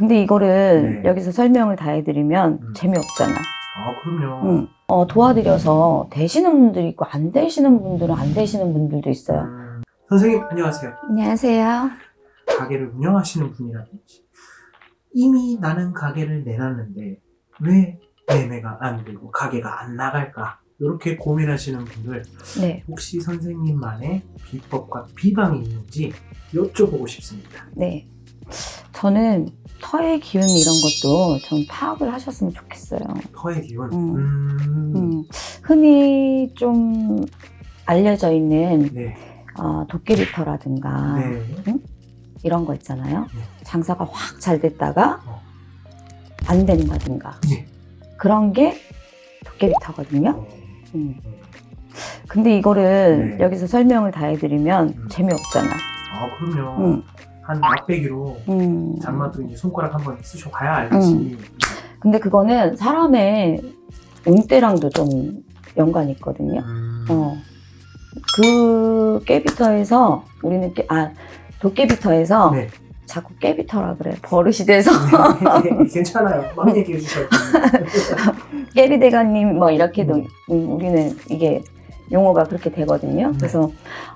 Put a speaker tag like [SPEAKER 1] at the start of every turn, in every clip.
[SPEAKER 1] 근데 이거를
[SPEAKER 2] 네.
[SPEAKER 1] 여기서 설명을 다 해드리면
[SPEAKER 2] 음.
[SPEAKER 1] 재미없잖아.
[SPEAKER 2] 아, 그럼요.
[SPEAKER 1] 응. 어, 도와드려서 되시는 분들이 있고 안 되시는 분들은 안 되시는 분들도 있어요.
[SPEAKER 2] 음, 선생님, 안녕하세요.
[SPEAKER 1] 안녕하세요.
[SPEAKER 2] 가게를 운영하시는 분이라든지, 이미 나는 가게를 내놨는데, 왜 매매가 안 되고, 가게가 안 나갈까? 이렇게 고민하시는 분들,
[SPEAKER 1] 네,
[SPEAKER 2] 혹시 선생님만의 비법과 비방이 있는지 여쭤보고 싶습니다.
[SPEAKER 1] 네. 저는 터의 기운 이런 것도 좀 파악을 하셨으면 좋겠어요.
[SPEAKER 2] 터의 기운.
[SPEAKER 1] 음.
[SPEAKER 2] 음.
[SPEAKER 1] 음, 흔히 좀 알려져 있는
[SPEAKER 2] 네.
[SPEAKER 1] 어, 도깨비터라든가
[SPEAKER 2] 네.
[SPEAKER 1] 이런 거 있잖아요.
[SPEAKER 2] 네.
[SPEAKER 1] 장사가 확 잘 됐다가
[SPEAKER 2] 어.
[SPEAKER 1] 안 된다든가
[SPEAKER 2] 네.
[SPEAKER 1] 그런 게 도깨비터거든요.
[SPEAKER 2] 어,
[SPEAKER 1] 음. 근데 이거를
[SPEAKER 2] 네.
[SPEAKER 1] 여기서 설명을 다 해드리면
[SPEAKER 2] 음.
[SPEAKER 1] 재미없잖아.
[SPEAKER 2] 아, 그럼요.
[SPEAKER 1] 음,
[SPEAKER 2] 한 맛배기로
[SPEAKER 1] 음.
[SPEAKER 2] 장마도 이제 손가락 한번 쑤셔봐야 알지.
[SPEAKER 1] 근데 그거는 사람의 운때랑도 좀 연관이 있거든요.
[SPEAKER 2] 음.
[SPEAKER 1] 어. 그 깨비터에서 우리는 깨, 아 도깨비터에서
[SPEAKER 2] 네.
[SPEAKER 1] 자꾸 깨비터라 그래 버릇이 돼서
[SPEAKER 2] 네, 괜찮아요. 막 얘기해 주셔도
[SPEAKER 1] 깨비 대가님 뭐 이렇게도
[SPEAKER 2] 음.
[SPEAKER 1] 음, 우리는 이게 용어가 그렇게 되거든요.
[SPEAKER 2] 네.
[SPEAKER 1] 그래서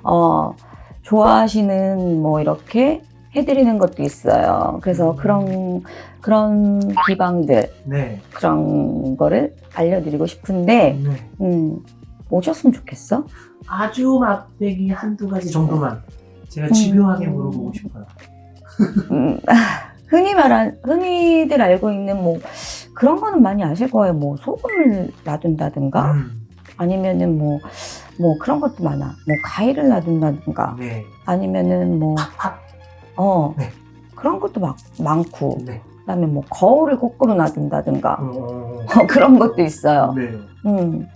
[SPEAKER 1] 어 좋아하시는 뭐 이렇게 해드리는 것도 있어요. 그래서
[SPEAKER 2] 음.
[SPEAKER 1] 그런 그런 비방들
[SPEAKER 2] 네.
[SPEAKER 1] 그런 거를 알려드리고 싶은데
[SPEAKER 2] 네.
[SPEAKER 1] 음, 오셨으면 좋겠어.
[SPEAKER 2] 아주 맛배기 한두 가지 정도만 제가 집요하게
[SPEAKER 1] 음.
[SPEAKER 2] 물어보고 싶어요.
[SPEAKER 1] 음, 흔히 말한 흔히들 알고 있는 뭐 그런 거는 많이 아실 거예요. 뭐 소금을 놔둔다든가
[SPEAKER 2] 음.
[SPEAKER 1] 아니면은 뭐 뭐 그런 것도 많아. 뭐 과일을 놔둔다든가
[SPEAKER 2] 네.
[SPEAKER 1] 아니면은 뭐 어
[SPEAKER 2] 네.
[SPEAKER 1] 그런 것도 막 많고
[SPEAKER 2] 네.
[SPEAKER 1] 그다음에 뭐 거울을 거꾸로 놔둔다든가
[SPEAKER 2] 어,
[SPEAKER 1] 그런 것도 있어요.
[SPEAKER 2] 네.
[SPEAKER 1] 음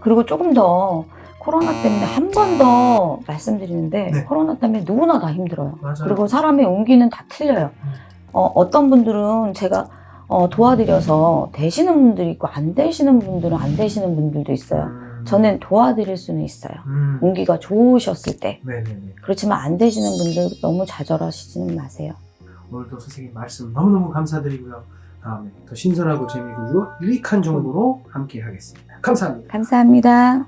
[SPEAKER 1] 그리고 조금 더 코로나 때문에 한 번 더 말씀드리는데
[SPEAKER 2] 네.
[SPEAKER 1] 코로나 때문에 누구나 다 힘들어요.
[SPEAKER 2] 맞아요.
[SPEAKER 1] 그리고 사람의 운기는 다 틀려요.
[SPEAKER 2] 음.
[SPEAKER 1] 어, 어떤 분들은 제가 어, 도와드려서 되시는 분들이 있고 안 되시는 분들은 안 되시는 분들도 있어요.
[SPEAKER 2] 음.
[SPEAKER 1] 저는 도와드릴 수는 있어요.
[SPEAKER 2] 음.
[SPEAKER 1] 운기가 좋으셨을 때.
[SPEAKER 2] 네네네.
[SPEAKER 1] 그렇지만 안 되시는 분들 너무 좌절하시지는 마세요.
[SPEAKER 2] 오늘도 선생님 말씀 너무너무 감사드리고요. 다음에 더 신선하고 재미있고 유- 유익한 정보로 함께 하겠습니다. 감사합니다.
[SPEAKER 1] 감사합니다.